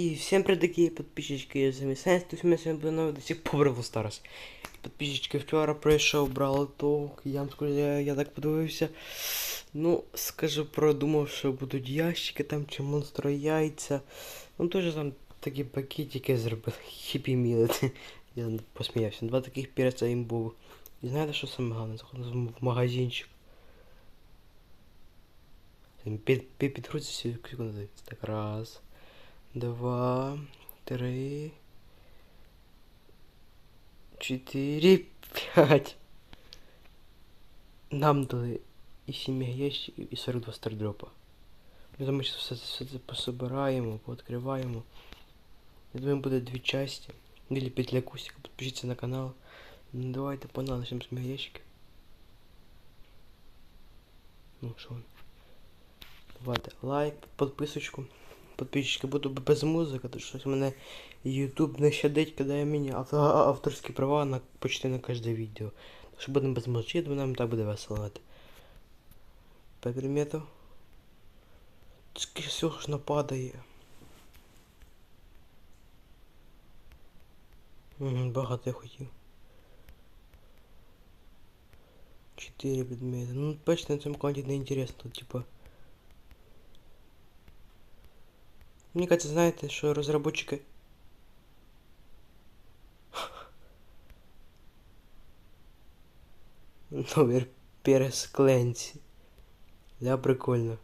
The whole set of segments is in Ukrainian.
И всем привет, дорогие подписчики, я замісенс, тут ми сьогодні будемо до сих пор Бравл Старс. Подписчики, вчора пройшов Бравл Толк, я вам скажу, я, я так подивився. Ну, скажу, продумав, що будуть ящики там, чи монстро яйця. Ну, теж там такі пакетики зробили, хіпі міли. Я посміявся. Два таких перця їм був. І знаєте, що саме головне? Заходимо в магазинчик. Під, під, підгрузиться секунду. Так, раз два, три, четыре, пять. Нам дали і 7 ящиків, і 42 стардропа. Ми там ще все, все це пособираємо, пооткриваємо. Я думаю, буде дві часті. Или петля кустика, підпишіться на канал. Ну, давайте погнали, начнем з ящики. Ну, що? Давайте лайк, підписочку. Подписчики буду без музики, то щось мене YouTube не щадить, кидає мені авторські права на почти на кожне відео. Що будемо без музики, я думаю, нам так буде весело. Давайте. По предмету. Скільки всього ж нападає. Угу, багато я хотів. Чотири предмети. Ну, бачите, на цьому каналі не інтересно, тут, типа. Мне кажется, знаете, что разработчики... Номер перес Кленси. Да, прикольно.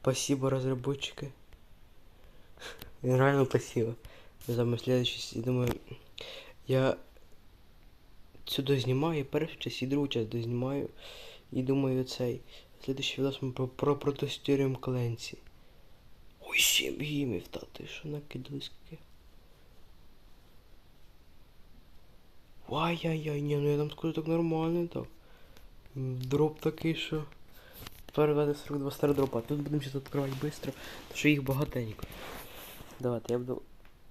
Спасибо, разработчики. Реально спасибо. За следующий, думаю, я сюди знімаю першу часть і другу часть дознімаю. І думаю, цей. Следующий відос ми про, про протестуємо Кленсі. Сім гімів, та ти що накидали скільки? Ай-яй-яй, ні, ну я там скажу так нормально так. Дроп такий, що. Переведе 42 стар дропа. Тут будемо зараз відкривати швидко, тому що їх багатенько. Давайте, я буду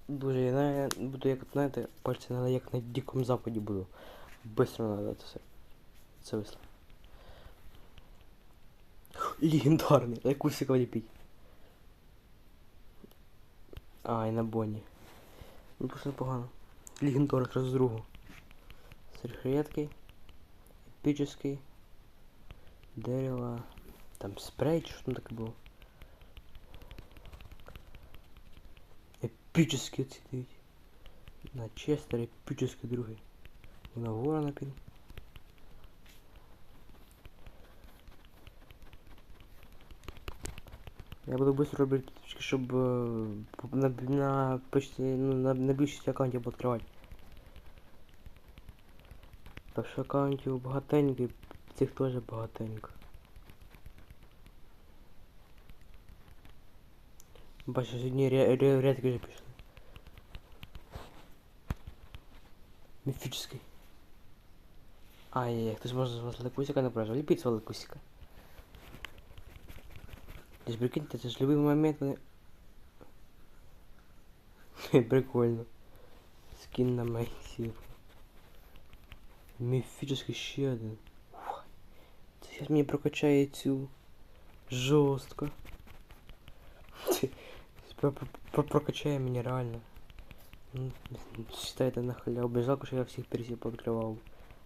дуже, я буду як, знаєте, пальці на як на дикому западі буду. Быстро надо це все. Це висло. Легендарний, дай кусика вліпіть. А, і на Бонні. Ну просто непогано. Легендар якраз з другого. Сверхредкий. Епічний. Дерево. Там спрей, чи що там таке було. Епічний оці дивіть. На Честер епічний другий. І на ворона пін. Я буду быстро робити, щоб е, на, на почти ну, на, на більшості аккаунтів відкривати. Так що аккаунтів багатенько, і цих теж багатенько. Ря- ря- рядки вже пішли. Міфічний. Ай-яй, хтось може з вас лакусика не прожив. Ліпіть свого лакусика. Ти ж прикиньте, це ж любий момент вони... Прикольно. Скин на Майсів. Міфічний ще один. Ух. Це зараз мені прокачає цю жорстко. Це про- про- про- прокачає мені реально. Ну, Считайте на халяву. Без жалко, що я всіх персів пооткривав.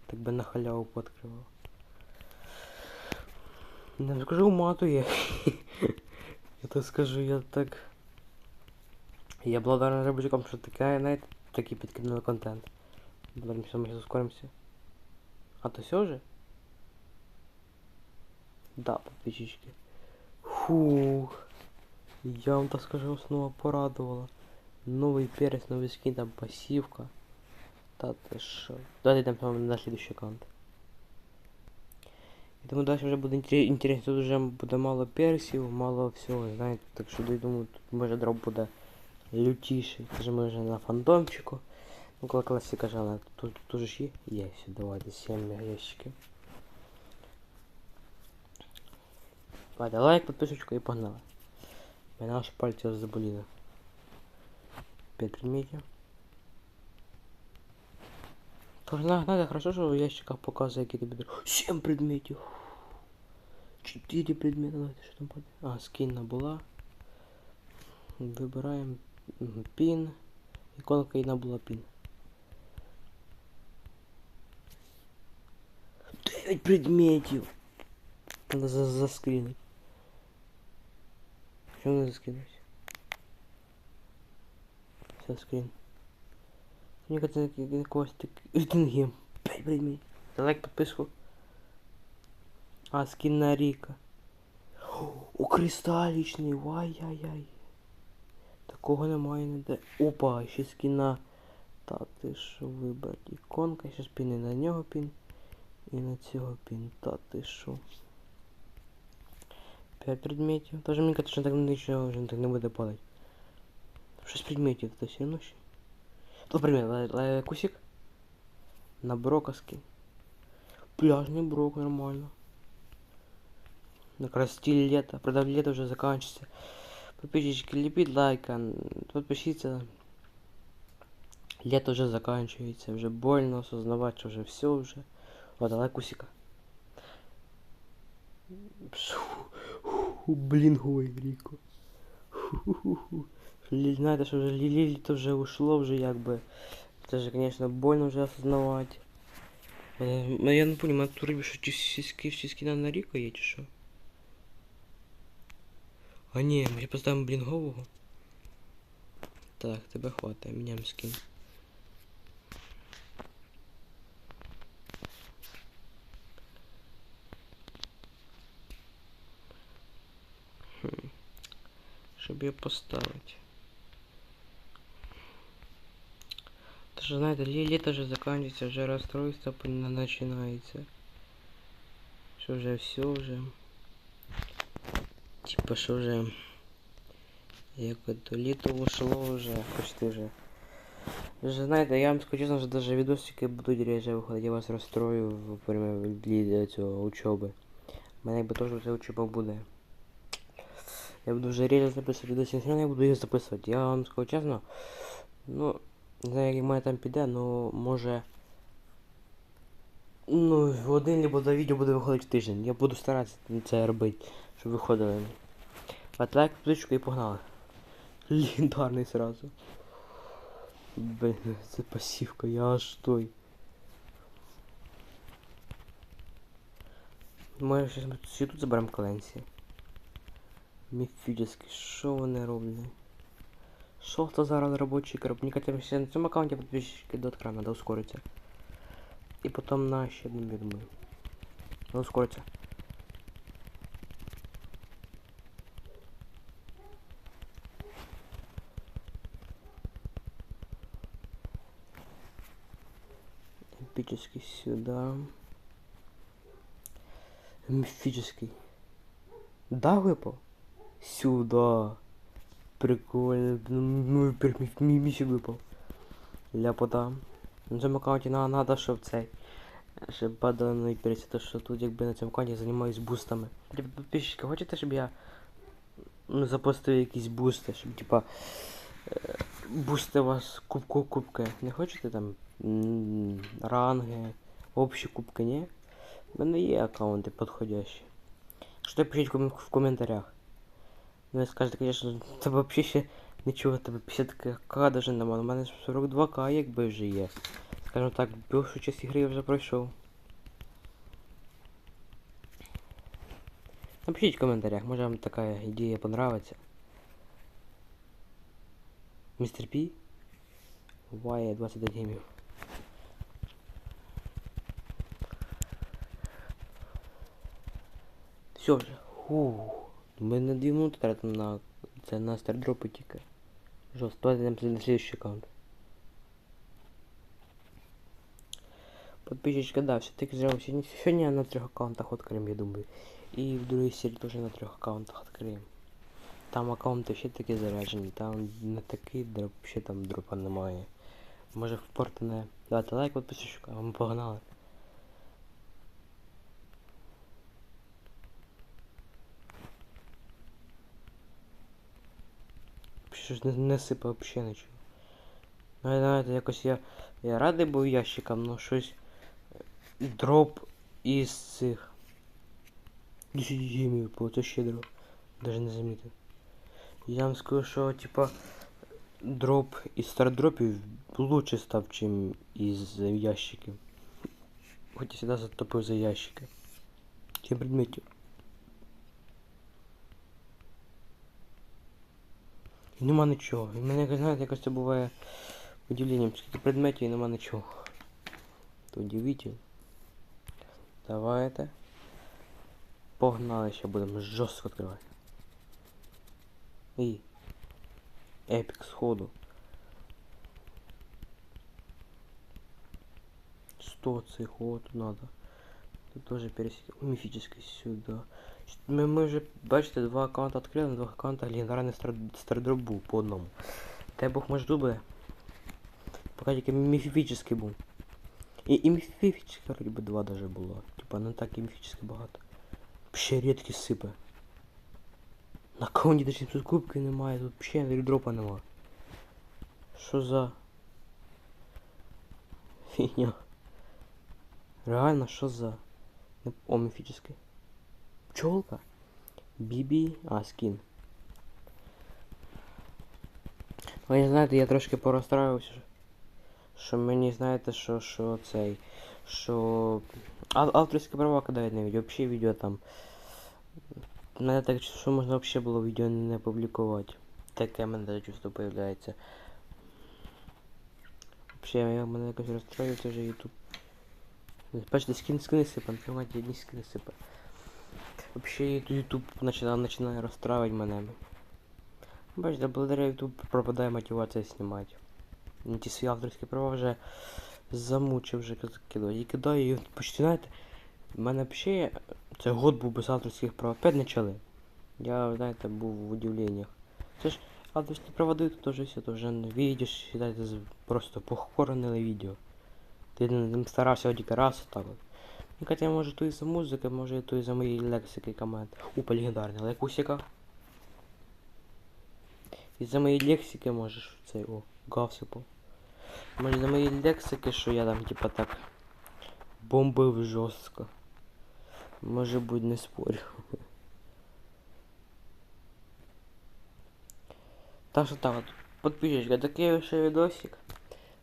Так би на халяву пооткривав. Не скажу матує. Я так скажу, я так. Я благодарен разработчикам, що таке, знаєте, такі підкинули контент. Що ми зараз ускоримося. А то все же? Да, подписчики. Фух. Я вам так скажу, снова порадовала. Новый перец, новый скин, там пассивка. Та ти що. Давайте там на следующий аккаунт. І тому далі вже буде інтер- інтересно, тут вже буде мало персів, мало всього, знаєте, так що я думаю, тут може дроп буде лютіший. Це ж ми вже на фантомчику. Ну, коли класика жала, тут, тут же ж є. Є, все, давайте 7 ящиків. Давайте лайк, підписочку і погнали. Мене аж пальці аж заболіли. 5 предметів. Тож надо, хорошо, що в ящиках показує, які тобі др- 7 предметів. 4 предмети, давайте що там буде. А, скинна була. Вибираємо Мгм, Пін. Іконка і набула пін. 9 предметів. Надо за заскрінити. Що не заскрінусь? Все скрін. Мені кажется, якогось так... Рінгем. 5 предметів. За лайк, підписку. А, скин на Ріка. О, кристалічний, вай-яй-яй. Такого немає ніде. Опа, ще скіна. Так, ти що вибрати? Іконка, ще пін і на нього пін. І на цього пін. Та ти що? 5 предметів. Тоже мені що так нічого вже так не буде падати. 6 предметів, це все ночі. Тут предмет, ла- кусик. На брока скин. Пляжный брок, нормально. Как раз стиль лета. Правда, лето уже заканчивается. Подписчики, лепить лайк, подпишіться. Лето уже заканчивается. Уже больно осознавать, что уже все уже. Вот, давай кусика. Блин, гой, Ріко. Знаєте, що вже лі- літо вже ушло, вже якби. Це ж, конечно, больно вже осознавати. Е, Ну я не понимаю, тут робиш, що сіськи, на Ріко є, чи? А ні, ми ще поставимо блінгового. Так, тебе хватає, міняємо скін. Хм. Щоб його поставити. Та ж знаєте, лі- літо вже закінчується, вже розстройство пон- починається. Що вже все вже. Типа що вже. Як то літо ушло вже, хоч ти вже. Вже знаєте, я вам скажу чесно, що даже відосики будуть реже виходити, я вас розстрою в для цього учоби. У мене якби теж вже учоба буде. Я буду вже реже записувати відоси, я буду їх записувати. Я вам скажу чесно, ну, не знаю, як мене там піде, ну може. Ну, один либо два відео буде виходити в тиждень. Я буду старатися це робити, щоб виходили. А лайк, підписочку і погнали. Легендарний сразу. Блин, це пасівка, я аж той. Ми тут- тут заберемо коленці. Міфічний, що вони роблять? Що хто зараз робочий краб? Мені ще на цьому аккаунті підписчики до екрану, надо ускоритися. І потім на ще один, я думаю. Надо ускоритися. Эпический сюда. Мифический. Да, выпал? Сюда. Прикольно. Ну, ну миф, мифик выпал. Ляпота. На цьому аккаунті надо, щоб цей. Щоб падало на пересі, то що тут якби на цьому аккаунті займаюсь бустами. Типа, підписчики, хочете, щоб я ну, запостив якісь бусти, щоб типа е, бусти вас кубку кубки. Не хочете там ранги, общі кубки, ні? У мене є аккаунти підходящі. Що пишіть в, коментарях. Ну, скажете, звісно, тебе взагалі ще нічого, тебе 50к даже нема. У мене 42к якби вже є. Скажімо так, більшу часть ігри я вже пройшов. Напишіть в коментарях, може вам така ідея понравиться. Містер Пі? Ває 29 геймів. Все вже. Фух. Ми на 2 минути тратимо на це на стардропи тільки. Жорстко. Давайте на следующий аккаунт. Подписчичка, да, все-таки зря сегодня, сегодня на трех аккаунтах откроем, я думаю. И в другой серии тоже на трех аккаунтах откроем. Там аккаунти ще такі заряджені, там не такий дроп, ще там дропа немає. Може в порт не. Давайте лайк, підписчика, а ми погнали. Що ж не, не сипав взагалі нічого. Ну, знаєте, якось я. Я радий був ящикам, но щось. Дроп із цих. 10 гемів було, це щедро. Даже не замітив. Я вам скажу, що типа. дроп із стардропів лучше став, чим із ящиків. Хоч я завжди затопив за ящики. Чим предметів. І нема нічого. І мене, знаєте, якось це буває удивленням, скільки предметів і нема нічого. То удивитель. Давайте. Погнали, ще будемо жорстко відкривати. І. Епік сходу. 100 цих вот надо. Тут тоже пересеки. Мифический сюда. Мы, мы вже, бачите, два аккаунта відкрили, на двох аккаунтах легендарний стар, стардроп був по одному. Дай Бог може буде. Поки тільки міфічний був. І, і міфічний, вроді би, два даже було. Типа не так і міфічний багато. Ще рідкі сипе. На аккаунті даже тут кубки немає, тут взагалі дропа нема. Що за... Фігня. Реально, що за... О, міфічний. Пчелка? Бібі, а, скін. Ви знаєте, я трошки порозстроївся, що мені, знаєте, що, що цей, що ав- авторські права кидають на відео, взагалі відео там. Мене так, що можна взагалі було відео не публікувати. Таке мене чувство появляється. Взагалі, я мене якось розстроюється вже YouTube. Бачите, скін скини сипан, тримайте одні скини сипа. Вообще YouTube починає, починає розстраивать мене. Бачите, благодаря YouTube пропадає мотивація знімати. Ну, Ті свої авторські права вже замучив вже кидати. І кидаю, і почти знаєте, в мене взагалі це год був без авторських прав. Опять почали. Я, знаєте, був в удивленнях. Це ж авторські права дають, то вже все, то вже не видиш, считайте, просто похоронили відео. Ти не старався тільки раз так от. Ну, хотя може то із-за музики, може то із-за моєї лексики команд. Опа, легендарний лайкусика. Із-за моєї лексики можеш цей о, гавсипу. Може за моєї лексики, що я там типа так бомбив жорстко. Може бути не спорю. Так що так от. Подписчики, такий ще відосик.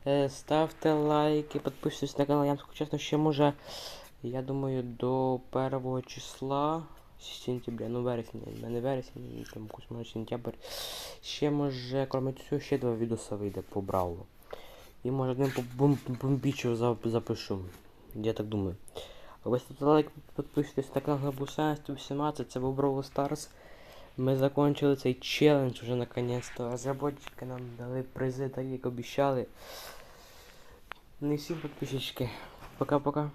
Е, Ставте лайки, підписуйтесь на канал. Я вам скажу чесно, ще може, я думаю, до 1 числа сентября, ну вересня, мене вересень, там може сентябрь. Ще може, крім цього, ще два відоси вийде по Браулу. І може один по бомбічу запишу. Я так думаю. Ви ставте лайк, підписуйтесь на канал Габуса 118, це був Браул Старс. Ми закончили цей челендж уже наконец-то. Разработчики нам дали призи, так як обіцяли. Не всім підписчики. Пока-пока.